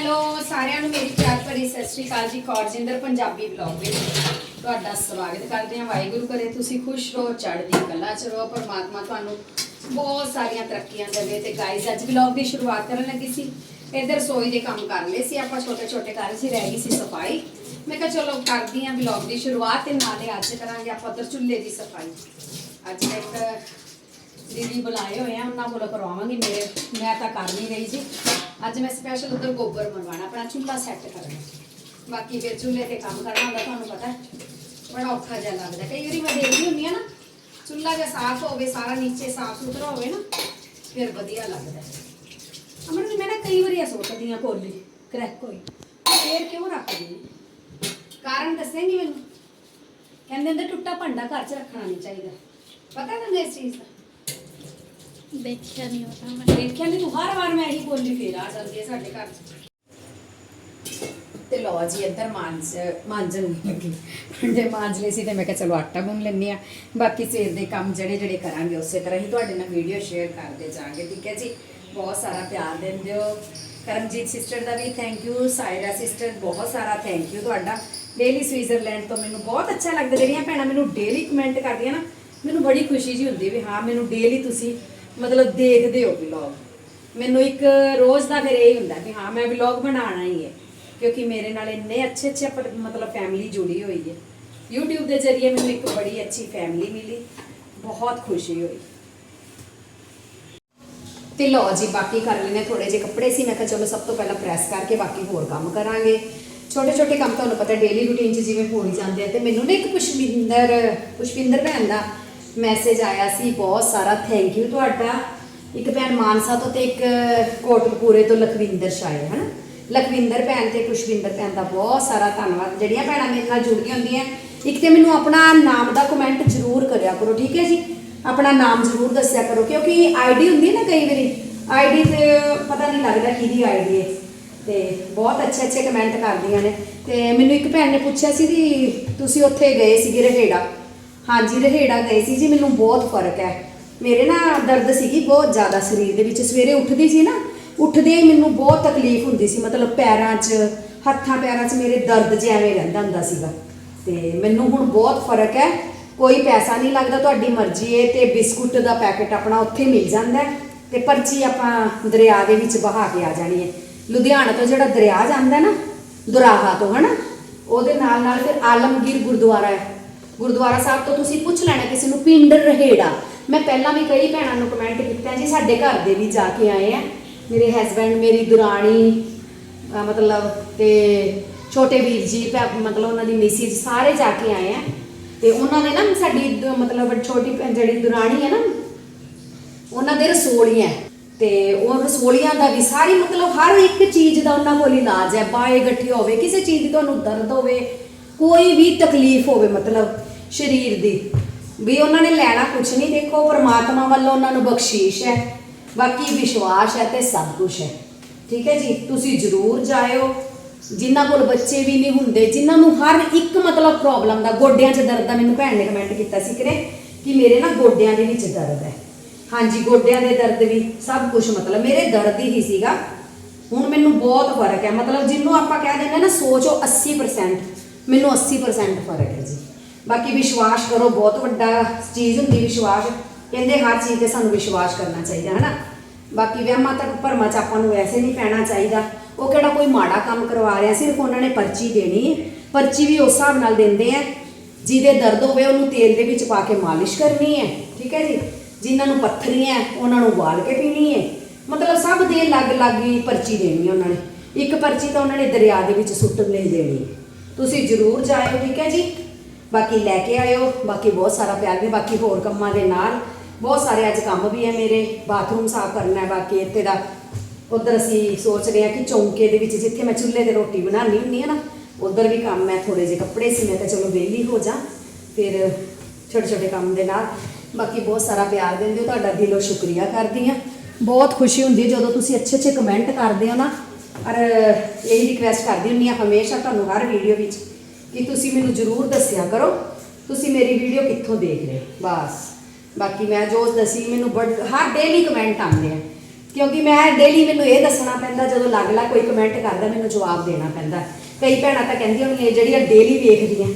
Hello, ਸਾਰਿਆਂ ਨੂੰ ਮੇਰੀ ਪਿਆਰ ਭਰੀ ਸਤਿ ਸ਼੍ਰੀ ਅਕਾਲ ਜੀ, ਕੌਰਜਿੰਦਰ ਪੰਜਾਬੀ ਬਲੌਗ ਵਿੱਚ ਤੁਹਾਡਾ ਸਵਾਗਤ ਕਰਦੇ ਹਾਂ। ਵਾਹਿਗੁਰੂ ਕਰੇ ਤੁਸੀਂ ਖੁਸ਼ ਰਹੋ, ਚੜ੍ਹਦੀ ਕਲਾ ਚ ਰਹੋ। ਪਰਮਾਤਮਾ ਤੁਹਾਨੂੰ ਬਹੁਤ ਸਾਰੀਆਂ ਤਰੱਕੀਆਂ ਦੇਵੇ ਤੇ ਗਾਇਜ਼ ਅੱਜ ਬਲੌਗ ਦੀ ਸ਼ੁਰੂਆਤ ਕਰਨ ਲੱਗੀ ਸੀ। ਇੱਧਰ ਰਸੋਈ ਦੇ ਕੰਮ ਕਰ ਲਏ ਸੀ ਆਪਾਂ ਛੋਟੇ ਛੋਟੇ ਕਰ ਸੀ ਰਹਿ ਗਈ ਸੀ ਸਫ਼ਾਈ। ਮੈਂ ਕਿਹਾ ਚਲੋ ਕਰਦੀ ਹਾਂ ਬਲੌਗ ਦੀ ਸ਼ੁਰੂਆਤ ਤੇ ਨਾਲੇ ਅੱਜ ਕਰਾਂਗੇ ਆਪਾਂ ਉੱਧਰ ਚੁੱਲ੍ਹੇ ਦੀ ਸਫ਼ਾਈ। ਅੱਜ ਮੈਂ ਇੱਕ ਦੀਦੀ ਬੁਲਾਏ ਹੋਏ ਆ, ਉਹਨਾਂ ਕੋਲੋਂ ਕਰਵਾਵਾਂਗੀ, ਮੇਰੇ ਮੈਂ ਤਾਂ ਕਰ ਨਹੀਂ ਰਹੀ ਸੀ। ਅੱਜ ਮੈਂ ਸਪੈਸ਼ਲ ਉਧਰ ਗੋਬਰ ਮਰਵਾਣਾ ਆਪਣਾ ਚੁੱਲ੍ਹਾ ਸੈੱਟ ਕਰਨਾ। ਬਾਕੀ ਫਿਰ ਚੁੱਲ੍ਹੇ ਤੇ ਕੰਮ ਕਰਨਾ ਹੁੰਦਾ, ਤੁਹਾਨੂੰ ਪਤਾ ਬੜਾ ਔਖਾ ਜਿਹਾ ਲੱਗਦਾ। ਕਈ ਵਾਰੀ ਮੈਂ ਦੇਖਦੀ ਹੁੰਦੀ ਆ ਨਾ, ਚੁੱਲ੍ਹਾ ਜੇ ਸਾਫ਼ ਹੋਵੇ, ਸਾਰਾ ਨੀਚੇ ਸਾਫ਼ ਸੁਥਰਾ ਹੋਵੇ ਨਾ, ਫਿਰ ਵਧੀਆ ਲੱਗਦਾ ਹੈ। ਅਮਰ ਜੀ, ਮੈਂ ਨਾ ਕਈ ਵਾਰੀ ਸੋਚਦੀ ਆ ਕੋਲੀ ਕਰੈਕ ਹੋਈ। ਫੇਰ ਕਿਉਂ ਰੱਖਦੀ ਹਾਂ? ਕਾਰਨ ਦੱਸੇਂਗੀ ਮੈਨੂੰ? ਕਹਿੰਦੇ ਹੁੰਦੇ, ਟੁੱਟਾ ਭਾਂਡਾ ਘਰ 'ਚ ਰੱਖਣਾ ਨਹੀਂ ਚਾਹੀਦਾ। ਪਤਾ ਤੁਹਾਨੂੰ ਇਸ ਚੀਜ਼ ਦਾ? ਦੇਖਿਆ ਨਹੀਂ ਹੋਤਾ ਮੈਂ। ਦੇਖਿਆ ਨਹੀਂ ਤੂੰ ਹਰ ਵਾਰ ਮੈਂ ਇਹੀ ਬੋਲੀ ਫੇਰ ਆ ਜਾਂਦੀ ਹੈ ਸਾਡੇ ਘਰ 'ਚ। ਤੇ ਲੋ ਜੀ ਇੱਧਰ ਮਾਂਜ ਮਾਂਜਣ ਲੱਗੀ। ਜੇ ਮਾਂਜ ਲਈ ਸੀ ਤੇ ਮੈਂ ਕਿਹਾ ਚਲੋ ਆਟਾ ਗੁੰਨ ਲੈਂਦੀ ਆ ਬਾਕੀ ਸਵੇਰ ਦੇ ਕੰਮ ਜਿਹੜੇ ਜਿਹੜੇ ਕਰਾਂਗੇ ਉਸੇ ਤਰ੍ਹਾਂ ਹੀ ਤੁਹਾਡੇ ਨਾਲ ਵੀਡੀਓ ਸ਼ੇਅਰ ਕਰਦੇ ਜਾਾਂਗੇ ਠੀਕ ਹੈ ਜੀ? ਬਹੁਤ ਸਾਰਾ ਪਿਆਰ ਦਿੰਦੇ ਹੋ। ਕਰਮਜੀਤ ਸਿਸਟਰ ਦਾ ਵੀ ਥੈਂਕ ਯੂ ਸਾਇਰਾ ਸਿਸਟਰ ਬਹੁਤ ਸਾਰਾ ਥੈਂਕ ਯੂ ਤੁਹਾਡਾ। ਡੇਲੀ ਸਵਿਟਜ਼ਰਲੈਂਡ ਤੋਂ ਮੈਨੂੰ ਬਹੁਤ ਅੱਛਾ ਲੱਗਦਾ ਜਿਹੜੀਆਂ ਭੈਣਾਂ ਮੈਨੂੰ ਡੇਲੀ ਕਮੈਂਟ ਕਰਦੀਆਂ ਨਾ ਮੈਨੂੰ ਬੜੀ ਖੁਸ਼ੀ ਜੀ ਹੁੰਦੀ ਵੀ ਹਾਂ ਮੈਨੂੰ ਡੇਲੀ ਤੁਸੀਂ ਮਤਲਬ ਦੇਖਦੇ ਹੋ ਵਲੌਗ ਮੈਨੂੰ ਇੱਕ ਰੋਜ਼ ਦਾ ਫਿਰ ਇਹ ਹੁੰਦਾ ਕਿ ਹਾਂ, ਮੈਂ ਵਲੌਗ ਬਣਾਉਣਾ ਹੀ ਹੈ, ਕਿਉਂਕਿ ਮੇਰੇ ਨਾਲ ਇੰਨੇ ਅੱਛੇ ਅੱਛੇ ਪਰ- ਮਤਲਬ ਫੈਮਿਲੀ ਜੁੜੀ ਹੋਈ ਹੈ। YouTube ਦੇ ਜ਼ਰੀਏ ਮੈਨੂੰ ਇੱਕ ਬੜੀ ਅੱਛੀ ਫੈਮਿਲੀ ਮਿਲੀ, ਬਹੁਤ ਖੁਸ਼ੀ ਹੋਈ। ਤੇ ਲਓ ਜੀ, ਬਾਕੀ ਕਰ ਲੈਨੇ ਥੋੜੇ ਜਿਹੇ ਕੱਪੜੇ ਸੀ, ਮੈਂ ਕਿਹਾ ਚਲੋ ਸਭ ਤੋਂ ਪਹਿਲਾਂ ਪ੍ਰੈਸ ਕਰਕੇ ਬਾਕੀ ਹੋਰ ਕੰਮ ਕਰਾਂਗੇ। ਛੋਟੇ ਛੋਟੇ ਕੰਮ ਤੁਹਾਨੂੰ ਪਤਾ ਡੇਲੀ ਰੂਟੀਨ 'ਚ ਜਿਵੇਂ ਹੋ ਹੀ ਜਾਂਦੇ ਆ, ਤੇ ਮੈਨੂੰ ਨਾ ਇੱਕ ਪੁਸ਼ਪਿੰਦਰ ਪੁਸ਼ਪਿੰਦਰ ਭੈਣ ਦਾ ਮੈਸੇਜ ਆਇਆ ਸੀ, ਬਹੁਤ ਸਾਰਾ ਥੈਂਕ ਯੂ ਤੁਹਾਡਾ। ਇੱਕ ਭੈਣ ਮਾਨਸਾ ਤੋਂ ਤੇ ਇੱਕ, ਕੋਟਕਪੂਰੇ ਤੋਂ ਲਖਵਿੰਦਰ ਸ਼ਾਇਰ ਹਨਾ? ਲਖਵਿੰਦਰ ਭੈਣ ਤੇ ਪੁਸ਼ਪਿੰਦਰ ਭੈਣ ਦਾ ਬਹੁਤ ਸਾਰਾ ਧੰਨਵਾਦ। ਜਿਹੜੀਆਂ ਭੈਣਾਂ ਮੇਰੇ ਨਾਲ ਜੁੜ ਗਈਆਂ ਹੁੰਦੀਆਂ, ਇੱਕ ਤੇ ਮੈਨੂੰ ਆਪਣਾ ਨਾਮ ਦਾ ਕਮੈਂਟ ਜ਼ਰੂਰ ਕਰਿਆ ਕਰੋ, ਠੀਕ ਹੈ ਜੀ? ਆਪਣਾ ਨਾਮ ਜ਼ਰੂਰ ਦੱਸਿਆ ਕਰੋ, ਕਿਉਂਕਿ ਆਈਡੀ ਹੁੰਦੀ ਨਾ ਕਈ ਵਾਰੀ ਆਈਡੀ ਤੇ ਪਤਾ ਨਹੀਂ ਲੱਗਦਾ ਕਿਹਦੀ ਆਈਡੀ ਹੈ। ਤੇ ਬਹੁਤ ਅੱਛੇ ਅੱਛੇ ਕਮੈਂਟ ਕਰਦੀਆਂ ਨੇ। ਤੇ ਮੈਨੂੰ ਇੱਕ ਭੈਣ ਨੇ ਪੁੱਛਿਆ ਸੀ ਕਿ ਤੁਸੀਂ ਉੱਥੇ ਗਏ ਸੀਗੇ ਰਹੇੜਾ। ਹਾਂਜੀ, ਰਹੇੜਾ ਗਏ ਸੀ ਜੀ, ਮੈਨੂੰ ਬਹੁਤ ਫ਼ਰਕ ਹੈ। ਮੇਰੇ ਨਾ ਦਰਦ ਸੀਗੀ ਬਹੁਤ ਜ਼ਿਆਦਾ ਸਰੀਰ ਦੇ ਵਿੱਚ। ਸਵੇਰੇ ਉੱਠਦੀ ਸੀ ਨਾ ਉੱਠਦੇ ਹੀ ਮੈਨੂੰ ਬਹੁਤ ਤਕਲੀਫ ਹੁੰਦੀ ਸੀ। ਮਤਲਬ ਪੈਰਾਂ 'ਚ, ਹੱਥਾਂ ਪੈਰਾਂ 'ਚ ਮੇਰੇ ਦਰਦ ਜਿਹਾ ਐਵੇਂ ਰਹਿੰਦਾ ਹੁੰਦਾ ਸੀਗਾ। ਤੇ ਮੈਨੂੰ ਹੁਣ ਬਹੁਤ ਫ਼ਰਕ ਹੈ। ਕੋਈ ਪੈਸਾ ਨਹੀਂ ਲੱਗਦਾ, ਤੁਹਾਡੀ ਮਰਜ਼ੀ ਹੈ ਤੇ ਬਿਸਕੁਟ ਦਾ ਪੈਕੇਟ ਆਪਣਾ ਉੱਥੇ ਮਿਲ ਜਾਂਦਾ ਹੈ ਤੇ ਪਰਚੀ ਆਪਾਂ ਦਰਿਆ ਦੇ ਵਿੱਚ ਬਹਾ ਕੇ ਆ ਜਾਣੀ ਹੈ। ਲੁਧਿਆਣਾ ਤੋਂ ਜਿਹੜਾ ਦਰਿਆ ਜਾਂਦਾ ਨਾ, ਦੁਰਾਹਾ ਤੋਂ, ਹਨਾ? ਉਹਦੇ ਨਾਲ ਨਾਲ ਫਿਰ ਆਲਮਗੀਰ ਗੁਰਦੁਆਰਾ ਹੈ। ਗੁਰਦੁਆਰਾ ਸਾਹਿਬ ਤੋਂ ਤੁਸੀਂ ਪੁੱਛ ਲੈਣਾ ਕਿਸੇ ਨੂੰ ਪਿੰਡ ਰਹੇੜਾ। ਮੈਂ ਪਹਿਲਾਂ ਵੀ ਕਈ ਭੈਣਾਂ ਨੂੰ ਕਮੈਂਟ ਕੀਤਾ, ਜੀ ਸਾਡੇ ਘਰ ਦੇ ਵੀ ਜਾ ਕੇ ਆਏ ਆ। ਮੇਰੇ ਹਸਬੰਡ ਮੇਰੀ ਦੁਰਾਣੀ ਮਤਲਬ ਤੇ ਛੋਟੇ ਵੀਰ ਜੀ ਮਤਲਬ ਉਹਨਾਂ ਦੀ ਮਿਸਿਸ ਸਾਰੇ ਜਾ ਕੇ ਆਏ ਆ। ਤੇ ਉਹਨਾਂ ਨੇ ਨਾ ਸਾਡੀ ਮਤਲਬ ਛੋਟੀ ਜਿਹੜੀ ਦੁਰਾਣੀ ਹੈ ਨਾ, ਉਹਨਾਂ ਦੇ ਰਸੋਲੀਆਂ। ਹੈ। ਤੇ ਉਹ ਰਸੋਲੀਆਂ ਦਾ ਵੀ ਸਾਰੀ ਮਤਲਬ ਹਰ ਇੱਕ ਚੀਜ਼ ਦਾ ਉਹਨਾਂ ਕੋਲ ਇਲਾਜ ਹੈ। ਬਾਏ ਗੱਠੀ ਹੋਵੇ, ਕਿਸੇ ਚੀਜ਼ ਦੀ ਤੁਹਾਨੂੰ ਦਰਦ ਹੋਵੇ, ਕੋਈ ਵੀ ਤਕਲੀਫ ਹੋਵੇ, ਮਤਲਬ ਸਰੀਰ ਦੀ। ਵੀ ਉਹਨਾਂ ਨੇ ਲੈਣਾ ਕੁਝ ਨਹੀਂ, ਦੇਖੋ ਪ੍ਰਮਾਤਮਾ ਵੱਲੋਂ ਉਹਨਾਂ ਨੂੰ ਬਖਸ਼ੀਸ਼ ਹੈ, ਬਾਕੀ ਵਿਸ਼ਵਾਸ ਹੈ ਤੇ ਸਭ ਕੁਝ ਹੈ। ਠੀਕ ਹੈ ਜੀ? ਤੁਸੀਂ ਜ਼ਰੂਰ ਜਾਇਓ। ਜਿਨ੍ਹਾਂ ਕੋਲ ਬੱਚੇ ਵੀ ਨਹੀਂ ਹੁੰਦੇ, ਜਿਨ੍ਹਾਂ ਨੂੰ ਹਰ ਇੱਕ ਮਤਲਬ ਪ੍ਰੋਬਲਮ ਦਾ, ਗੋਡਿਆਂ 'ਚ ਦਰਦ ਦਾ ਮੈਨੂੰ ਭੈਣ ਨੇ ਕਮੈਂਟ ਕੀਤਾ ਸੀ ਕਿ ਕਿ ਮੇਰੇ ਨਾ ਗੋਡਿਆਂ ਦੇ ਵਿੱਚ ਦਰਦ ਹੈ। ਹਾਂਜੀ, ਗੋਡਿਆਂ ਦੇ ਦਰਦ ਵੀ ਸਭ ਕੁਝ ਮਤਲਬ ਮੇਰੇ ਦਰਦ ਹੀ ਸੀਗਾ। ਹੁਣ ਮੈਨੂੰ ਬਹੁਤ ਫ਼ਰਕ ਹੈ। ਮਤਲਬ ਜਿਹਨੂੰ ਆਪਾਂ ਕਹਿ ਦਿੰਦੇ ਨਾ, ਸੋਚੋ 80% ਮੈਨੂੰ 80% ਫ਼ਰਕ ਹੈ ਜੀ। ਬਾਕੀ ਵਿਸ਼ਵਾਸ ਕਰੋ ਬਹੁਤ ਵੱਡਾ ਚੀਜ਼ ਹੁੰਦੀ ਵਿਸ਼ਵਾਸ। ਕਹਿੰਦੇ ਹਰ ਚੀਜ਼ ਤੇ ਸਾਨੂੰ ਵਿਸ਼ਵਾਸ ਕਰਨਾ ਚਾਹੀਦਾ ਹੈ ਨਾ ਬਾਕੀ ਵਹਿਮਾਂ ਤੱਕ ਭਰਮਾਂ ਚ ਆਪਾਂ ਨੂੰ ਵੈਸੇ ਨਹੀਂ ਪੈਣਾ ਚਾਹੀਦਾ। ਉਹ ਕਿਹੜਾ ਕੋਈ ਮਾੜਾ ਕੰਮ ਕਰਵਾ ਰਿਹਾ ਸਿਰਫ ਉਹਨਾਂ ਨੇ ਪਰਚੀ ਦੇਣੀ ਪਰਚੀ ਵੀ ਉਸ ਹਿਸਾਬ ਨਾਲ ਦਿੰਦੇ ਆ ਜਿਹਦੇ ਦਰਦ ਹੋਵੇ ਉਹਨੂੰ ਤੇਲ ਦੇ ਵਿੱਚ ਪਾ ਕੇ ਮਾਲਿਸ਼ ਕਰਨੀ ਹੈ ਠੀਕ ਹੈ ਜੀ? ਜਿਨ੍ਹਾਂ ਨੂੰ ਪੱਥਰੀਆਂ ਹੈ, ਉਹਨਾਂ ਨੂੰ ਉਬਾਲ ਕੇ ਪੀਣੀ ਹੈ। ਮਤਲਬ ਸਭ ਦੇ ਅਲੱਗ-ਅਲੱਗ ਹੀ ਪਰਚੀ ਦੇਣੀ ਹੈ ਉਹਨਾਂ ਨੇ। ਇੱਕ ਪਰਚੀ ਤਾਂ ਉਹਨਾਂ ਨੇ ਦਰਿਆ ਦੇ ਵਿੱਚ ਸੁੱਟਣ ਲਈ ਦੇਣੀ ਤੁਸੀਂ ਜ਼ਰੂਰ ਜਾਇਓ ਠੀਕ ਹੈ ਜੀ? ਬਾਕੀ ਲੈ ਕੇ ਆਇਓ, ਬਾਕੀ ਬਹੁਤ ਸਾਰਾ ਪਿਆਰ ਦੇ ਬਾਕੀ ਹੋਰ ਕੰਮਾਂ ਦੇ ਨਾਲ। ਬਹੁਤ ਸਾਰੇ ਅੱਜ ਕੰਮ ਵੀ ਹੈ ਮੇਰੇ, ਬਾਥਰੂਮ ਸਾਫ਼ ਕਰਨਾ ਹੈ, ਬਾਕੀ ਇੱਥੇ ਦਾ। ਉਧਰ ਅਸੀਂ ਸੋਚ ਰਹੇ ਹਾਂ ਕਿ ਚੌਂਕੇ ਦੇ ਵਿੱਚ ਜਿੱਥੇ ਮੈਂ ਚੁੱਲ੍ਹੇ ਤੇ ਰੋਟੀ ਬਣਾਉਣੀ ਹੁੰਦੀ ਹੈ ਨਾ, ਉਧਰ ਵੀ ਕੰਮ ਹੈ ਥੋੜੇ ਜਿਹੇ ਕੱਪੜੇ ਸੀ, ਮੈਂ ਤਾਂ ਚਲੋ ਵਿਹਲੀ ਹੋ ਜਾ, ਫਿਰ ਛੋਟੇ ਛੋਟੇ ਕੰਮ ਦੇ ਨਾਲ। ਬਾਕੀ ਬਹੁਤ ਸਾਰਾ ਪਿਆਰ ਦਿੰਦੇ ਹੋ, ਤੁਹਾਡਾ ਦਿਲੋਂ ਸ਼ੁਕਰੀਆ ਕਰਦੀ ਹਾਂ। ਬਹੁਤ ਖੁਸ਼ੀ ਹੁੰਦੀ ਜਦੋਂ ਤੁਸੀਂ ਅੱਛੇ ਅੱਛੇ ਕਮੈਂਟ ਕਰਦੇ ਹੋ ਨਾ। ਔਰ ਇਹੀ ਰਿਕਵੈਸਟ ਕਰਦੀ ਹੁੰਦੀ ਹਾਂ ਹਮੇਸ਼ਾ ਤੁਹਾਨੂੰ ਹਰ ਵੀਡੀਓ ਵਿੱਚ। ਕਿ ਤੁਸੀਂ ਮੈਨੂੰ ਜ਼ਰੂਰ ਦੱਸਿਆ ਕਰੋ। ਤੁਸੀਂ ਮੇਰੀ ਵੀਡੀਓ ਕਿੱਥੋਂ ਦੇਖ ਰਹੇ ਹੋ? ਬਸ। ਬਾਕੀ ਮੈਂ ਜੋ ਦੱਸੀ, ਮੈਨੂੰ ਬੜ ਹਰ ਡੇਲੀ ਕਮੈਂਟ ਆਉਂਦੇ ਆ। ਕਿਉਂਕਿ ਮੈਂ ਡੇਲੀ ਮੈਨੂੰ ਇਹ ਦੱਸਣਾ ਪੈਂਦਾ, ਜਦੋਂ ਲੱਗ ਲਾ ਕੋਈ ਕਮੈਂਟ ਕਰਦਾ, ਮੈਨੂੰ ਜਵਾਬ ਦੇਣਾ ਪੈਂਦਾ। ਕਈ ਭੈਣਾਂ ਤਾਂ ਕਹਿੰਦੀਆਂ ਹੋਣਗੀਆਂ ਜਿਹੜੀਆਂ ਡੇਲੀ ਵੇਖਦੀਆਂ,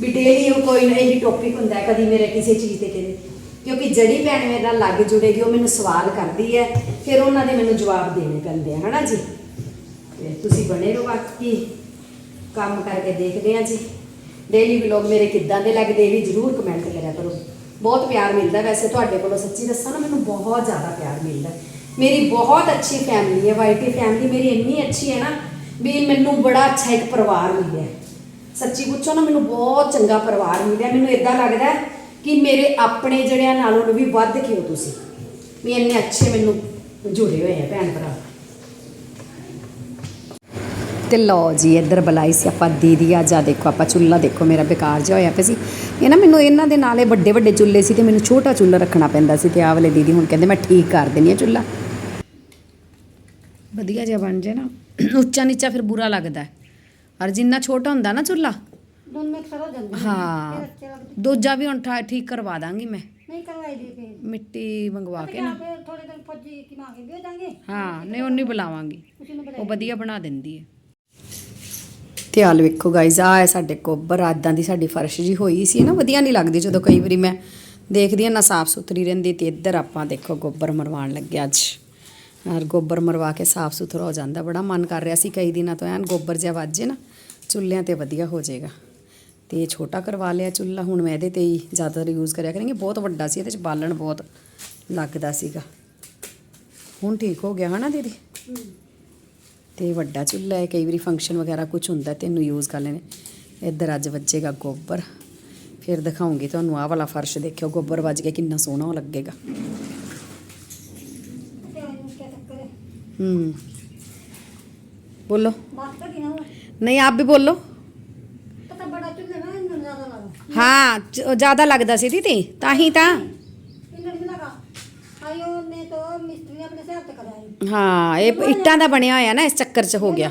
ਵੀ ਡੇਲੀ ਉਹ ਕੋਈ ਨਾ ਇਹੀ ਟੌਪਿਕ ਹੁੰਦਾ, ਕਦੀ ਮੇਰੇ ਕਿਸੇ ਚੀਜ਼ ਤੇ ਕਿਤੇ ਕਿਉਂਕਿ ਜਿਹੜੀ ਭੈਣ ਮੇਰੇ ਨਾਲ ਲੱਗ ਜੁੜੇਗੀ, ਉਹ ਮੈਨੂੰ ਸਵਾਲ ਕਰਦੀ ਹੈ, ਫਿਰ ਉਹਨਾਂ ਦੇ ਮੈਨੂੰ ਜਵਾਬ ਦੇਣੇ ਪੈਂਦੇ ਆ, ਹਨਾ ਜੀ? ਤੇ ਤੁਸੀਂ ਬਣੇ ਰਹੋ ਬਾਕੀ। ਕੰਮ ਕਰਕੇ ਦੇਖਦੇ ਆ ਜੀ। ਡੇਲੀ ਵਲੌਗ ਮੇਰੇ ਕਿੱਦਾਂ ਦੇ ਲੱਗਦੇ ਇਹ ਵੀ ਜਰੂਰ ਕਮੈਂਟ ਕਰਿਆ ਕਰੋ। ਬਹੁਤ ਪਿਆਰ ਮਿਲਦਾ ਵੈਸੇ ਤੁਹਾਡੇ ਕੋਲੋਂ, ਸੱਚੀ ਦੱਸਾਂ ਨਾ, ਮੈਨੂੰ ਬਹੁਤ ਜ਼ਿਆਦਾ ਪਿਆਰ ਮਿਲਦਾ। ਮੇਰੀ ਬਹੁਤ ਅੱਛੀ ਫੈਮਿਲੀ ਹੈ ਵਾਈਟੀ ਫੈਮਿਲੀ ਮੇਰੀ ਇੰਨੀ ਅੱਛੀ ਹੈ ਨਾ ਵੀ ਮੈਨੂੰ ਬੜਾ ਅੱਛਾ ਇੱਕ ਪਰਿਵਾਰ ਮਿਲਿਆ। ਸੱਚੀ ਪੁੱਛੋ ਨਾ, ਮੈਨੂੰ ਬਹੁਤ ਚੰਗਾ ਪਰਿਵਾਰ ਮਿਲਿਆ। ਮੈਨੂੰ ਇਦਾਂ ਲੱਗਦਾ ਕਿ ਮੇਰੇ ਆਪਣੇ ਜਿਹੜਿਆਂ ਨਾਲੋਂ ਵੀ ਵੱਧ ਕੇ ਹੋ ਤੁਸੀਂ। ਵੀ ਇੰਨੇ ਅੱਛੇ ਮੈਨੂੰ ਜੁੜੇ ਹੋਏ ਆ ਭੈਣ ਭਰਾ। ਤੇ ਲਓ ਜੀ ਇੱਧਰ ਬਲਾਈ ਸੀ ਆਪਾਂ ਦੀਦੀ ਆ ਜਾ ਦੇਖੋ ਆਪਾਂ ਚੁੱਲ੍ਹਾ ਦੇਖੋ ਮੇਰਾ ਬੇਕਾਰ ਜਿਹਾ ਹੋਇਆ ਪਿਆ ਸੀ। ਇਹ ਨਾ ਮੈਨੂੰ ਇਹਨਾਂ ਦੇ ਨਾਲੇ ਵੱਡੇ ਵੱਡੇ ਚੁੱਲ੍ਹੇ ਸੀ ਤੇ ਮੈਨੂੰ ਛੋਟਾ ਚੁੱਲ੍ਹਾ ਰੱਖਣਾ ਪੈਂਦਾ ਸੀ ਤੇ ਆਹ ਵਾਲੇ ਦੀਦੀ ਹੁਣ ਕਹਿੰਦੇ ਮੈਂ ਠੀਕ ਕਰ ਦੇਣੀ ਆ ਚੁੱਲ੍ਹਾ। ਵਧੀਆ ਜਿਹਾ ਬਣ ਜੇ ਨਾ। ਉੱਚਾ ਨੀਚਾ ਫਿਰ ਬੁਰਾ ਲੱਗਦਾ ਹੈ। ਔਰ ਜਿੰਨਾ ਛੋਟਾ ਹੁੰਦਾ ਨਾ ਚੁੱਲ੍ਹਾ। ਦੋਨੇ ਖੜਾ ਜਾਂਦੇ ਹਾਂ। ਦੂਜਾ ਵੀ ਹੁਣ ਠੀਕ ਕਰਵਾ ਦਾਂਗੀ ਮੈਂ। ਮਿੱਟੀ ਮੰਗਵਾ ਕੇ ਨਾ। ਹਾਂ ਨਹੀਂ ਉਹਨੂੰ ਹੀ ਬੁਲਾਵਾਂਗੀ। ਉਹ ਵਧੀਆ ਬਣਾ ਦਿੰਦੀ ਹੈ। ਤੇ ਹਾਲ ਵੇਖੋ ਗਾਇਜ਼ ਆ ਹੈ ਸਾਡੇ ਕੋਬਰ ਆਦਾਂ ਦੀ ਸਾਡੀ ਫਰਸ਼ ਜੀ ਹੋਈ ਸੀ ਨਾ, ਵਧੀਆ ਨਹੀਂ ਲੱਗਦੀ ਜਦੋਂ ਕਈ ਵਾਰੀ ਮੈਂ ਦੇਖਦੀ ਹਾਂ ਨਾ ਸਾਫ਼ ਸੁਥਰੀ ਰਹਿੰਦੀ ਤੇ ਇੱਧਰ ਆਪਾਂ ਦੇਖੋ ਗੋਬਰ ਮਰਵਾਉਣ ਲੱਗੇ ਅੱਜ। ਔਰ ਗੋਬਰ ਮਰਵਾ ਕੇ ਸਾਫ਼ ਸੁਥਰਾ ਹੋ ਜਾਂਦਾ, ਬੜਾ ਮਨ ਕਰ ਰਿਹਾ ਸੀ ਕਈ ਦਿਨਾਂ ਤੋਂ, ਐਨ ਗੋਬਰ ਜਿਹਾ ਵੱਜੇ ਨਾ, ਚੁੱਲ੍ਹਿਆਂ ਤੇ ਵਧੀਆ ਹੋ ਜਾਏਗਾ। ਤੇ ਛੋਟਾ ਕਰਵਾ ਲਿਆ ਚੁੱਲ੍ਹਾ, ਹੁਣ ਮੈਂ ਇਹਦੇ ਤੇ ਹੀ ਜ਼ਿਆਦਾਤਰ ਯੂਜ਼ ਕਰਿਆ ਕਰਾਂਗੇ, ਬਹੁਤ ਵੱਡਾ ਸੀ, ਇਹਦੇ ਚ ਬਾਲਣ ਬਹੁਤ ਲੱਗਦਾ ਸੀਗਾ। ਹੁਣ ਠੀਕ ਹੋ ਗਿਆ ਹਨਾ ਦੀਦੀ? ਤੇ ਵੱਡਾ ਚੁੱਲ੍ਹਾ ਹੈ ਕਈ ਵਾਰੀ ਫੰਕਸ਼ਨ ਵਗੈਰਾ ਕੁਝ ਹੁੰਦਾ ਤੇ ਇਹਨੂੰ ਯੂਜ਼ ਕਰ ਲੈਣੇ ਇੱਧਰ ਅੱਜ ਵੱਜੇਗਾ ਗੋਬਰ ਫਿਰ ਦਿਖਾਉਂਗੀ ਤੁਹਾਨੂੰ ਆਹ ਵਾਲਾ ਫਰਸ਼ ਦੇਖਿਓ ਗੋਬਰ ਵੱਜ ਕੇ ਕਿੰਨਾ ਸੋਹਣਾ ਲੱਗੇਗਾ क्या क्या चक्कर है ਹੂੰ ਬੋਲੋ बात कर दी ना वो ਨਹੀਂ ਆਪ ਵੀ ਬੋਲੋ पता बड़ा चूल्हे में इन्हें ज्यादा लगा ਹਾਂ ਜ- ਜ਼ਿਆਦਾ ਲੱਗਦਾ ਹਾਂ ਇਹ ਇੱਟਾਂ ਦਾ ਬਣਿਆ ਹੋਇਆ ਨਾ ਇਸ ਚੱਕਰ 'ਚ ਹੋ ਗਿਆ।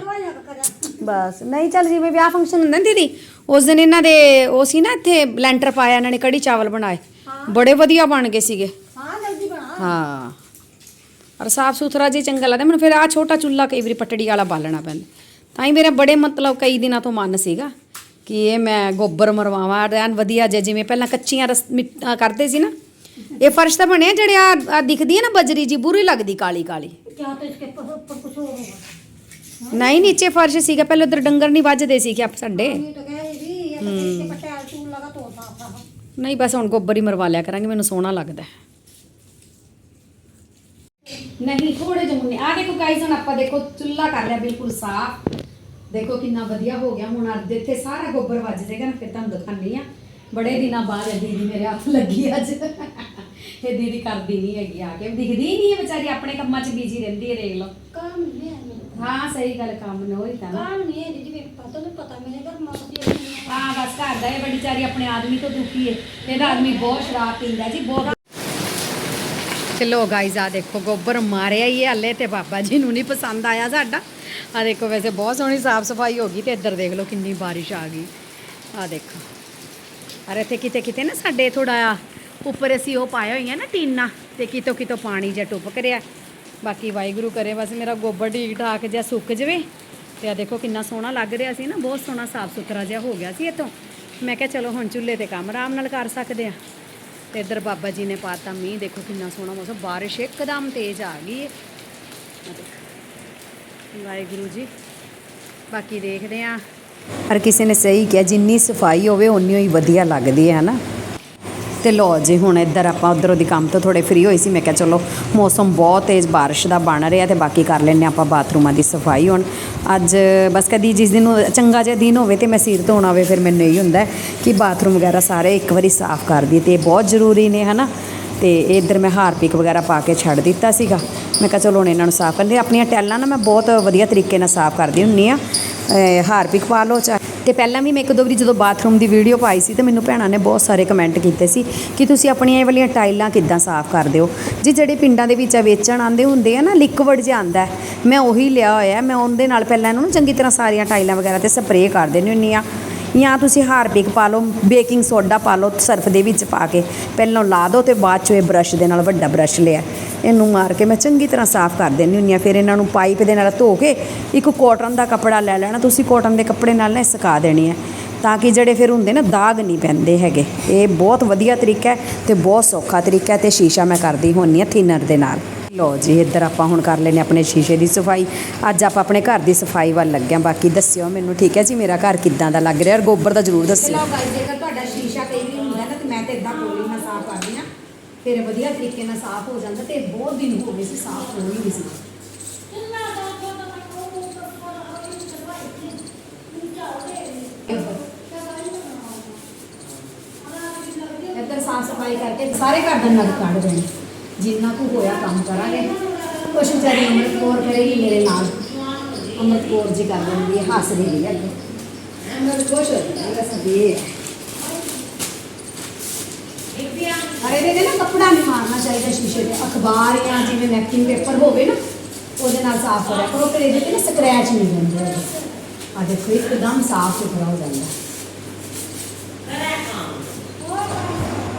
ਬਸ ਨਹੀਂ ਚੱਲ ਜਿਵੇਂ ਵਿਆਹ ਫੰਕਸ਼ਨ ਹੁੰਦਾ ਨਾ ਦੀਦੀ ਉਸ ਦਿਨ ਇਹਨਾਂ ਦੇ ਉਹ ਸੀ ਨਾ ਇੱਥੇ ਲੈਂਟਰ ਪਾਇਆ ਇਹਨਾਂ ਨੇ ਕੜੀ ਚਾਵਲ ਬਣਾਏ। ਬੜੇ ਵਧੀਆ ਬਣ ਗਏ ਸੀਗੇ। ਹਾਂ ਜਲਦੀ ਸਾਫ਼ ਸੁਥਰਾ ਜੇ ਚੰਗਾ ਲੱਗਦਾ ਮੈਨੂੰ ਫਿਰ ਆ ਛੋਟਾ ਚੁੱਲ੍ਹਾ ਕਈ ਵਾਰੀ ਪਟੜੀ ਵਾਲਾ ਬਾਲਣਾ ਪੈਂਦਾ। ਤਾਂ ਹੀ ਮੇਰਾ ਬੜੇ ਮਤਲਬ ਕਈ ਦਿਨਾਂ ਤੋਂ ਮਨ ਸੀਗਾ ਕਿ ਇਹ ਮੈਂ ਗੋਬਰ ਮਰਵਾਵਾਂ ਰਹਿਣ ਵਧੀਆ ਜੇ ਜਿਵੇਂ ਪਹਿਲਾਂ ਕੱਚੀਆਂ ਰਸ ਮਿੱਟ- ਕਰਦੇ ਸੀ ਨਾ ਇਹ ਫਰਸ਼ ਤਾਂ ਬਣਿਆ ਜਿਹੜੇ ਆ ਆ ਦਿਖਦੀ ਹੈ ਨਾ ਬਜਰੀ ਜੀ ਬੁਰੀ ਲੱਗਦੀ ਕਾਲੀ ਕਾਲੀ क्या तो इसके ऊपर ऊपर कुछ और होगा ਨਹੀਂ ਨੀਚੇ ਫਰਸ਼ ਸੀਗਾ ਪਹਿਲਾਂ ਉਧਰ ਡੰਗਰ ਨਹੀਂ ਵੱਜਦੇ ਸੀ ਕਿ ਆਪ ਸਾਡੇ ये तो कह रही थी ये तो इसके पटाल चूल लगा तो साफ था ਨਹੀਂ ਬਸ ਹੁਣ ਗੋਬਰ ਹੀ ਮਰਵਾ ਲਿਆ ਕਰਾਂਗੇ ਮੈਨੂੰ ਸੋਹਣਾ ਲੱਗਦਾ ਹੈ। ਨਹੀਂ ਥੋੜੇ ਜਿਹੇ ਮੁੰਨੇ ਆ ਦੇਖੋ ਗਾਈਸ ਹੁਣ ਆਪਾਂ ਦੇਖੋ ਚੁੱਲ੍ਹਾ ਕਰ ਲਿਆ ਬਿਲਕੁਲ ਸਾਫ਼ ਦੇਖੋ ਕਿੰਨਾ ਵਧੀਆ ਹੋ ਗਿਆ ਹੁਣ ਅੱਜ ਇੱਥੇ ਸਾਰਾ ਗੋਬਰ ਵੱਜ ਜਾਏਗਾ ਨਾ ਫਿਰ ਤੁਹਾਨੂੰ ਦਿਖਾਉਂਦੀ ਆ ਬੜੇ ਦਿਨਾਂ ਬਾਅਦ ਇਹ ਦੀਦੀ ਮੇਰੇ ਹੱਥ ਲੱਗੀ ਅੱਜ ਇਹ ਦੀਦੀ ਕਰਦੀ ਨਹੀਂ ਹੈਗੀ ਆ ਕੇ ਦਿਖਦੀ ਹੀ ਨਹੀਂ ਹੈ ਵਿਚਾਰੀ ਆਪਣੇ ਕੰਮਾਂ 'ਚ ਬਿਜ਼ੀ ਰਹਿੰਦੀ ਹੈ ਦੇਖ ਲਓ काम नहीं है मेरे ਹਾਂ ਸਹੀ ਗੱਲ ਕੰਮ ਨੇ ਉਹੀ ਤਾਂ ਨਾ काम नहीं है दीदी मेरे पास तो नहीं पता मेरे घर माँ को ਹਾਂ ਬਸ ਘਰ ਦਾ ਇਹ ਬੜੀ ਚਾਰੀ ਆਪਣੇ ਆਦਮੀ ਤੋਂ ਦੁਖੀ ਹੈ ਇਹਦਾ ਆਦਮੀ ਬਹੁਤ ਸ਼ਰਾਬ ਪੀਂਦਾ ਜੀ ਬਹੁਤ ਚਲੋ ਗਾਈਜ਼ ਆ ਦੇਖੋ ਗੋਬਰ ਮਾਰਿਆ ਹੀ ਹੈ ਹਲੇ ਤੇ ਬਾਬਾ ਜੀ ਨੂੰ ਨਹੀਂ ਪਸੰਦ ਆਇਆ ਸਾਡਾ ਆ ਦੇਖੋ ਵੈਸੇ ਬਹੁਤ ਸੋਹਣੀ ਸਾਫ ਸਫਾਈ ਹੋ ਗਈ ਤੇ ਇੱਧਰ ਦੇਖ ਲਓ ਕਿੰਨੀ ਬਾਰਿਸ਼ ਆ ਗਈ ਆ ਦੇਖੋ ਅਰੇ ਇੱਥੇ ਕਿਤੇ ਕਿਤੇ ਨਾ ਸਾਡੇ ਥੋੜਾ ਉੱਪਰ ਅਸੀਂ ਉਹ ਪਾਇਆ ਹੋਈਆਂ ਨਾ ਟੀਨਾ ਤੇ ਕਿਤੋਂ ਕਿਤੋਂ ਪਾਣੀ ਜਿਹਾ ਟੁੱਪ ਰਿਹਾ ਬਾਕੀ ਵਾਹਿਗੁਰੂ ਕਰੇ, ਬਸ ਮੇਰਾ ਗੋਬਰ ਠੀਕ ਠਾਕ ਜਿਹਾ ਸੁੱਕ ਜਵੇ। ਤੇ ਆ ਦੇਖੋ ਕਿੰਨਾ ਸੋਹਣਾ ਲੱਗ ਰਿਹਾ ਸੀ ਨਾ, ਬਹੁਤ ਸੋਹਣਾ ਸਾਫ਼ ਸੁਥਰਾ ਜਿਹਾ ਹੋ ਗਿਆ ਸੀ ਇਤੋਂ ਮੈਂ ਕਿਹਾ ਚਲੋ ਹੁਣ ਚੁੱਲ੍ਹੇ ਤੇ ਕੰਮ ਆਰਾਮ ਨਾਲ ਕਰ ਸਕਦੇ ਆ। ਤੇ ਇੱਧਰ ਬਾਬਾ ਜੀ ਨੇ ਪਾਤਾ ਮੀਂਹ, ਦੇਖੋ ਕਿੰਨਾ ਸੋਹਣਾ ਮੌਸਮ, ਬਾਰਿਸ਼ ਇੱਕਦਮ ਤੇਜ਼ ਆ ਗਈ ਹੈ ਵਾਹਿਗੁਰੂ ਜੀ, ਬਾਕੀ ਦੇਖਦੇ ਆ। ਹਰ ਕਿਸੇ ਨੇ ਸਹੀ ਕਿਹਾ, ਜਿੰਨੀ ਸਫ਼ਾਈ ਹੋਵੇ ਉਨੀ ਹੀ ਵਧੀਆ ਲੱਗਦੀ ਹੈ, ਹਨਾ? ਤੇ ਲੋ ਜੀ, ਹੁਣ ਇੱਧਰ ਆਪਾਂ ਉਧਰੋਂ ਦੀ ਕੰਮ ਤੋਂ ਥੋੜੇ ਫ੍ਰੀ ਹੋਈ ਸੀ, ਮੈਂ ਕਿਹਾ ਚਲੋ, ਮੌਸਮ ਬਹੁਤ ਤੇਜ਼ ਬਾਰਿਸ਼ ਦਾ ਬਣ ਰਿਹਾ ਤੇ ਬਾਕੀ ਕਰ ਲੈਂਦੇ ਆਪਾਂ ਬਾਥਰੂਮਾਂ ਦੀ ਸਫ਼ਾਈ ਹੁਣ। ਅੱਜ ਬਸ ਕਦੀ ਜਿਸ ਦਿਨ ਚੰਗਾ ਜਿਹਾ ਦਿਨ ਹੋਵੇ ਤੇ ਮੈਂ ਸਿਰ ਧੋਣਾ ਹੋਵੇ ਫਿਰ ਮੈਨੂੰ ਇਹੀ ਹੁੰਦਾ ਕਿ ਬਾਥਰੂਮ ਵਗੈਰਾ ਸਾਰੇ ਇੱਕ ਵਾਰੀ ਸਾਫ਼ ਕਰ ਦਈਏ ਤੇ ਇਹ ਬਹੁਤ ਜ਼ਰੂਰੀ ਨੇ, ਹਨਾ? ਤੇ ਇੱਧਰ ਮੈਂ ਹਾਰਪਿਕ ਵਗੈਰਾ ਪਾ ਕੇ ਛੱਡ ਦਿੱਤਾ ਸੀਗਾ। ਮੈਂ ਕਿਹਾ ਚਲੋ ਹੁਣ ਇਹਨਾਂ ਨੂੰ ਸਾਫ਼ ਕਰਦੇ ਆਪਣੀਆਂ ਟੈਲਾਂ ਨਾ ਮੈਂ ਬਹੁਤ ਵਧੀਆ ਤਰੀਕੇ ਨਾਲ ਸਾਫ਼ ਕਰਦੀ ਹੁੰਨੀ ਆ। ਹਾਰਪਿਕ ਪਾ ਲਓ ਚਾਹੇ। ਤੇ ਪਹਿਲਾਂ ਵੀ ਮੈਂ ਇੱਕ ਦੋ ਵਾਰੀ ਜਦੋਂ ਬਾਥਰੂਮ ਦੀ ਵੀਡੀਓ ਪਾਈ ਸੀ ਤੇ ਮੈਨੂੰ ਭੈਣਾਂ ਨੇ ਬਹੁਤ ਸਾਰੇ ਕਮੈਂਟ ਕੀਤੇ ਸੀ ਕਿ ਤੁਸੀਂ ਆਪਣੀਆਂ ਇਹ ਵਾਲੀਆਂ ਟਾਈਲਾਂ ਕਿੱਦਾਂ ਸਾਫ਼ ਕਰਦੇ ਹੋ? ਜੀ ਜਿਹੜੇ ਪਿੰਡਾਂ ਦੇ ਵਿੱਚ ਵੇਚਣ ਆਉਂਦੇ ਹੁੰਦੇ ਆ ਨਾ, ਲਿਕਵਿਡ ਜਿਹਾ ਆਉਂਦਾ ਮੈਂ ਉਹੀ ਲਿਆ ਹੋਇਆ ਮੈਂ ਉਹਦੇ ਨਾਲ ਪਹਿਲਾਂ ਇਹਨੂੰ ਨਾ ਚੰਗੀ ਤਰ੍ਹਾਂ ਸਾਰੀਆਂ ਟਾਈਲਾਂ ਵਗੈਰਾ ਤੇ ਸਪਰੇਅ ਕਰ ਦਿੰਦੀ ਹੁੰਨੀ ਆ। ਜਾਂ ਤੁਸੀਂ ਹਾਰਪਿਕ ਪਾ ਲਓ, ਬੇਕਿੰਗ ਸੋਡਾ ਪਾ ਲਓ, ਸਰਫ ਦੇ ਵਿੱਚ ਪਾ ਕੇ। ਪਹਿਲਾਂ ਲਾ ਦਿਓ ਤੇ ਬਾਅਦ 'ਚੋਂ ਇਹ ਬਰਸ਼ ਦੇ ਨਾਲ ਵੱਡਾ ਬਰਸ਼ ਲਿਆ। ਇਹਨੂੰ ਮਾਰ ਕੇ ਮੈਂ ਚੰਗੀ ਤਰ੍ਹਾਂ ਸਾਫ਼ ਕਰ ਦਿੰਦੀ ਹੁੰਦੀ ਹਾਂ। ਫਿਰ ਇਹਨਾਂ ਨੂੰ ਪਾਈਪ ਦੇ ਨਾਲ ਧੋ ਕੇ ਇੱਕ ਕੋਟਨ ਦਾ ਕੱਪੜਾ ਲੈ ਲੈਣਾ। ਤੁਸੀਂ ਕੋਟਨ ਦੇ ਕੱਪੜੇ ਨਾਲ ਨਾ ਇਹ ਸੁਕਾ ਦੇਣੀ ਹੈ ਤਾਂ ਕਿ ਜਿਹੜੇ ਫਿਰ ਹੁੰਦੇ ਨਾ ਦਾਗ ਨਹੀਂ ਪੈਂਦੇ ਹੈਗੇ। ਇਹ ਬਹੁਤ ਵਧੀਆ ਤਰੀਕਾ ਹੈ ਤੇ ਬਹੁਤ ਸੌਖਾ ਤਰੀਕਾ ਹੈ ਤੇ ਸ਼ੀਸ਼ਾ ਮੈਂ ਕਰਦੀ ਹੁੰਨੀ ਆ ਥਿਨਰ ਦੇ ਨਾਲ। ਲੋ ਜੀ, ਇੱਧਰ ਆਪਾਂ ਹੁਣ ਕਰ ਲੈਨੇ ਆਪਣੇ ਸ਼ੀਸ਼ੇ ਦੀ ਸਫ਼ਾਈ। ਅੱਜ ਆਪਾਂ ਆਪਣੇ ਘਰ ਦੀ ਸਫ਼ਾਈ ਵੱਲ ਲੱਗੇ ਹਾਂ, ਬਾਕੀ ਦੱਸਿਓ ਮੈਨੂੰ, ਠੀਕ ਹੈ ਜੀ? ਮੇਰਾ ਘਰ ਕਿੱਦਾਂ ਦਾ ਲੱਗ ਰਿਹਾ? ਔਰ ਗੋਬਰ ਦਾ ਜ਼ਰੂਰ ਦੱਸਿਓ। ਚਲੋ ਗਾਇਸ, ਜੇਕਰ ਤੁਹਾਡਾ ਸ਼ੀਸ਼ਾ ਕਈ ਵੀ ਹੁੰਦਾ ਨਾ, ਤੇ ਮੈਂ ਤੇ ਇਦਾਂ ਕੋਲੀ ਨਾਲ ਸਾਫ਼ ਕਰਦੀ ਆ ਫਿਰ ਵਧੀਆ ਤਰੀਕੇ ਨਾਲ ਸਾਫ਼ ਹੋ ਜਾਂਦਾ ਤੇ ਬਹੁਤ ਦਿਨ ਹੋ ਗਏ ਸੀ ਸਾਫ਼ ਹੋ ਹੀ ਨਹੀਂ ਸੀ। ਇੱਧਰ ਸਾਫ਼ ਸਫ਼ਾਈ ਕਰਕੇ ਸਾਰੇ ਘਰ ਦਾ ਨਗ ਕੱਢ ਦੇਣਾ। ਜਿੰਨਾ ਕੁ ਹੋਇਆ ਕੰਮ ਕਰਾਂਗੇ ਕੁਛ ਵਿਚਾਰੀ ਅੰਮ੍ਰਿਤ ਕੌਰ ਕਰੇਗੀ ਮੇਰੇ ਨਾਲ ਅੰਮ੍ਰਿਤ ਕੌਰ ਜੀ ਕਰ ਲੈਂਦੀ ਹੈ ਹੱਸ ਰਹੀ ਹੈ ਅੱਗੇ ਅੰਮ੍ਰਿਤ ਖੁਸ਼ ਹੋ ਜਾਂਦੀ ਹੈ ਸਭੀ ਅਰੇ ਇਹਦੇ ਨਾ ਕੱਪੜਾ ਨਹੀਂ ਮਾਰਨਾ ਚਾਹੀਦਾ ਸ਼ੀਸ਼ੇ ਤੇ ਅਖਬਾਰ ਜਾਂ ਜਿਵੇਂ ਨੈਪਕਿਨ ਪੇਪਰ ਹੋਵੇ ਨਾ ਉਹਦੇ ਨਾਲ ਸਾਫ਼ ਕਰਿਆ ਕਰੋ ਫਿਰ ਇਹਦੇ ਤੇ ਨਾ ਸਕ੍ਰੈਚ ਨਹੀਂ ਹੁੰਦੇ ਆ ਦੇਖੋ ਇੱਕਦਮ ਸਾਫ਼ ਸੁਥਰਾ ਹੋ ਜਾਂਦਾ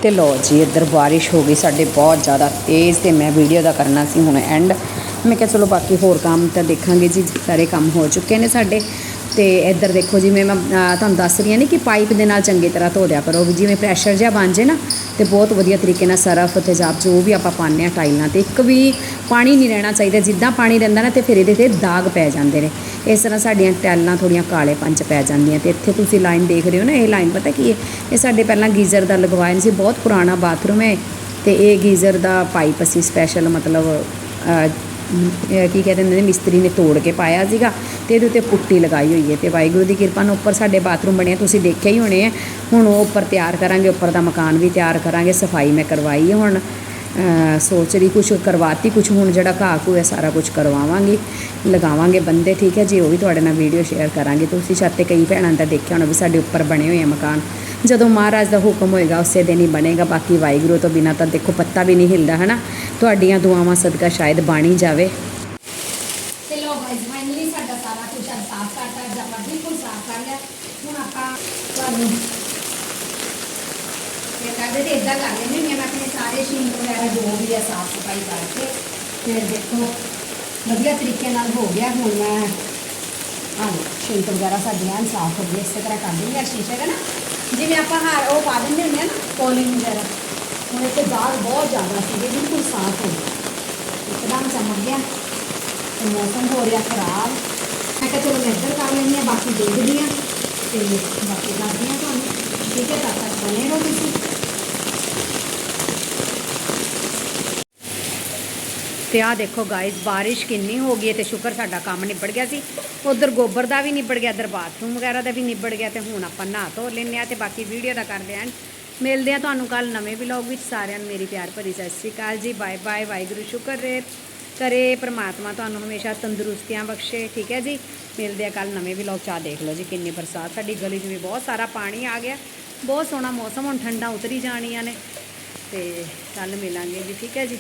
ਤੇ ਲੋ ਜੀ, ਇੱਧਰ ਬਾਰਿਸ਼ ਹੋ ਗਈ, ਸਾਡੇ ਬਹੁਤ ਜ਼ਿਆਦਾ ਤੇਜ਼ ਤੇ ਮੈਂ ਵੀਡੀਓ ਦਾ ਕਰਨਾ ਸੀ ਹੁਣ ਐਂਡ ਮੈਂ ਕਿਹਾ ਚਲੋ ਬਾਕੀ ਹੋਰ ਕੰਮ ਤਾਂ ਦੇਖਾਂਗੇ ਜੀ, ਸਾਰੇ ਕੰਮ ਹੋ ਚੁੱਕੇ ਨੇ ਸਾਡੇ। ਤੇ ਇੱਧਰ ਦੇਖੋ ਜਿਵੇਂ ਮੈਂ ਤੁਹਾਨੂੰ ਦੱਸ ਰਹੀ ਹਾਂ ਨਹੀਂ ਕਿ ਪਾਈਪ ਦੇ ਨਾਲ ਚੰਗੀ ਤਰ੍ਹਾਂ ਧੋ ਦਿਆ ਕਰੋ ਜਿਵੇਂ ਪ੍ਰੈਸ਼ਰ ਜਿਹਾ ਬਣ ਜੇ ਨਾ ਤੇ ਬਹੁਤ ਵਧੀਆ ਤਰੀਕੇ ਨਾਲ ਸਰਫ ਤੇਜ਼ਾਬ ਜੋ ਵੀ ਆਪਾਂ ਪਾਉਂਦੇ ਹਾਂ ਟਾਈਲਾਂ ਤੇ, ਇੱਕ ਵੀ ਪਾਣੀ ਨਹੀਂ ਰਹਿਣਾ ਚਾਹੀਦਾ, ਜਿੱਦਾਂ ਪਾਣੀ ਰਹਿੰਦਾ ਨਾ ਤੇ ਫਿਰ ਇਹਦੇ ਤੇ ਦਾਗ ਪੈ ਜਾਂਦੇ ਨੇ। ਇਸ ਤਰ੍ਹਾਂ ਸਾਡੀਆਂ ਟਾਈਲਾਂ ਥੋੜੀਆਂ ਕਾਲੇ ਪੰਚ ਪੈ ਜਾਂਦੀਆਂ ਤੇ ਇੱਥੇ ਤੁਸੀਂ ਲਾਈਨ ਦੇਖ ਰਹੇ ਹੋ ਨਾ, ਇਹ ਲਾਈਨ ਪਤਾ ਕੀ ਹੈ? ਇਹ ਸਾਡੇ ਪਹਿਲਾਂ ਗੀਜ਼ਰ ਦਾ ਲਗਵਾਇਆ ਨਹੀਂ ਸੀ, ਬਹੁਤ ਪੁਰਾਣਾ ਬਾਥਰੂਮ ਹੈ ਤੇ ਇਹ ਗੀਜ਼ਰ ਦਾ ਪਾਈਪ ਅਸੀਂ ਸਪੈਸ਼ਲ ਮਤਲਬ ਕੀ ਕਹਿੰਦੇ ਨੇ, ਮਿਸਤਰੀ ਨੇ ਤੋੜ ਕੇ ਪਾਇਆ ਸੀਗਾ ਤੇ ਇਹਦੇ ਉੱਤੇ ਪੁੱਟੀ ਲਗਾਈ ਹੋਈ ਹੈ ਤੇ ਵਾਹਿਗੁਰੂ ਦੀ ਕਿਰਪਾ ਨਾਲ ਉੱਪਰ ਸਾਡੇ ਬਾਥਰੂਮ ਬਣਿਆ ਤੁਸੀਂ ਦੇਖਿਆ ਹੀ ਹੋਣੇ ਆ। ਹੁਣ ਉਹ ਉੱਪਰ ਤਿਆਰ ਕਰਾਂਗੇ, ਉੱਪਰ ਦਾ ਮਕਾਨ ਵੀ ਤਿਆਰ ਕਰਾਂਗੇ, ਸਫ਼ਾਈ ਮੈਂ ਕਰਵਾਈ ਹੈ ਹੁਣ। ਸੋਚ ਰਹੀ ਕੁਝ ਕਰਵਾਤੀ ਕੁਝ ਹੁਣ ਜਿਹੜਾ ਘਾਹ ਘੂ ਹੈ, ਸਾਰਾ ਕੁਝ ਕਰਵਾਵਾਂਗੀ, ਲਗਾਵਾਂਗੇ ਬੰਦੇ, ਠੀਕ ਹੈ ਜੀ, ਉਹ ਵੀ ਤੁਹਾਡੇ ਨਾਲ ਵੀਡੀਓ ਸ਼ੇਅਰ ਕਰਾਂਗੇ। ਤੁਸੀਂ ਛੱਤ ਤੇ ਕਈ ਭੈਣਾਂ ਦਾ ਦੇਖਿਆ ਹੋਣਾ ਵੀ ਸਾਡੇ ਉੱਪਰ ਬਣੇ ਹੋਏ ਆ ਮਕਾਨ। ਜਦੋਂ ਮਹਾਰਾਜ ਦਾ ਹੁਕਮ ਹੋਏਗਾ, ਉਸੇ ਦਿਨ ਹੀ ਬਣੇਗਾ, ਬਾਕੀ ਵਾਹਿਗੁਰੂ ਤੋਂ ਬਿਨਾਂ ਤਾਂ ਦੇਖੋ ਪੱਤਾ ਵੀ ਨਹੀਂ ਹਿਲਦਾ ਹੈ ਨਾ ਤੁਹਾਡੀਆਂ ਦੁਆਵਾਂ ਸਦਕਾ ਸ਼ਾਇਦ ਬਾਣੀ ਜਾਵੇ। ਤੇ ਲੋ ਗਾਇਸ ਫਾਈਨਲੀ ਸਾਡਾ ਸਾਰਾ ਕੁਝ ਅੱਜ ਸਾਫ਼ ਕਰਤਾ ਅੱਜ ਆਪਾਂ ਬਿਲਕੁਲ ਸਾਫ਼ ਕਰ ਲਿਆ। ਹੁਣ ਆਪਾਂ ਤੁਹਾਨੂੰ ਇਹ ਕਰਦੇ ਤੇ ਇਦਾਂ ਕਰ ਲੈਂਦੇ ਹਾਂ ਮੈਂ ਵਗੈਰਾ ਜੋ ਵੀ ਹੈ ਸਾਫ਼ ਸਫ਼ਾਈ ਕਰਕੇ, ਫਿਰ ਦੇਖੋ, ਵਧੀਆ ਤਰੀਕੇ ਨਾਲ ਹੋ ਗਿਆ। ਹੁਣ ਮੈਂ, ਹਾਂ, ਸ਼ੀਟ ਵਗੈਰਾ ਸਾਡੀਆਂ ਐਨ ਸਾਫ਼ ਹੋ ਗਈ ਇਸੇ ਤਰ੍ਹਾਂ ਕਰ ਦਿੰਦੇ ਆ ਸ਼ੀਸ਼ੇ ਦਾ ਨਾ? ਜਿਵੇਂ ਆਪਾਂ ਹਾਰ, ਉਹ ਪਾ ਦਿੰਦੇ ਹੁੰਦੇ ਆ ਨਾ, ਪੋਲਿੰਗ ਵਗੈਰਾ, ਹੁਣ ਇਹ ਇੱਥੇ ਦਾਗ ਬਹੁਤ ਜ਼ਿਆਦਾ ਸੀਗੇ ਬਿਲਕੁਲ ਸਾਫ਼ ਹੋ ਗਏ ਇੱਕਦਮ ਚਮਕ ਗਿਆ, ਤੇ ਮੌਸਮ ਹੋ ਰਿਹਾ ਖਰਾਬ। ਮੈਂ ਕਿਹਾ ਚਲੋ ਮੈਂ ਇੱਧਰ ਕਰ ਲੈਂਦੀ ਹਾਂ, ਬਾਕੀ ਦੇਖਦੀ ਹਾਂ, ਤੇ ਬਾਕੀ ਕਰਦੀ ਹਾਂ ਤੁਹਾਨੂੰ। ਠੀਕ ਹੈ, ਤਦ ਤੱਕ ਬਣੇ ਰਹੋ ਤੁਸੀਂ। ਤੇ ਆ ਦੇਖੋ ਗਾਇਸ ਬਾਰਿਸ਼ ਕਿੰਨੀ ਹੋ ਗਈ ਹੈ ਤੇ ਸ਼ੁਕਰ ਸਾਡਾ ਕੰਮ ਨਿਬੜ ਗਿਆ ਸੀ। ਉਧਰ ਗੋਬਰ ਦਾ ਵੀ ਨਿਬੜ ਗਿਆ, ਇਧਰ ਬਾਥਰੂਮ ਵਗੈਰਾ ਦਾ ਵੀ ਨਿਬੜ ਗਿਆ ਤੇ ਹੁਣ ਆਪਾਂ ਨਹਾ ਧੋ ਲੈਂਦੇ ਆ ਤੇ ਬਾਕੀ ਵੀਡੀਓ ਦਾ ਕਰਦੇ ਆਂ ਮਿਲਦੇ ਆ ਤੁਹਾਨੂੰ ਕੱਲ ਨਵੇਂ ਵਲੌਗ ਵਿੱਚ। ਸਾਰਿਆਂ ਨੂੰ ਮੇਰੀ ਪਿਆਰ ਭਰੀ ਸਤਿ ਸ਼੍ਰੀ ਅਕਾਲ ਜੀ। ਬਾਏ ਬਾਏ ਵਾਹਿਗੁਰੂ, ਸ਼ੁਕਰ ਰੇ ਕਰੇ ਪ੍ਰਮਾਤਮਾ ਤੁਹਾਨੂੰ ਹਮੇਸ਼ਾ ਤੰਦਰੁਸਤੀਆਂ ਬਖਸ਼ੇ, ਠੀਕ ਹੈ ਜੀ? ਮਿਲਦੇ ਆ ਕੱਲ ਨਵੇਂ ਵਲੌਗ ਚ। ਆ ਦੇਖ ਲਓ ਜੀ ਕਿੰਨੀ ਬਰਸਾਤ, ਸਾਡੀ ਗਲੀ 'ਚ ਵੀ ਬਹੁਤ ਸਾਰਾ ਪਾਣੀ ਆ ਗਿਆ। ਬਹੁਤ ਸੋਹਣਾ ਮੌਸਮ, ਹੁਣ ਠੰਡਾ ਉਤਰੀ ਜਾਣੀਆਂ ਨੇ। ਤੇ ਕੱਲ ਮਿਲਾਂਗੇ ਜੀ, ਠੀਕ ਹੈ ਜੀ?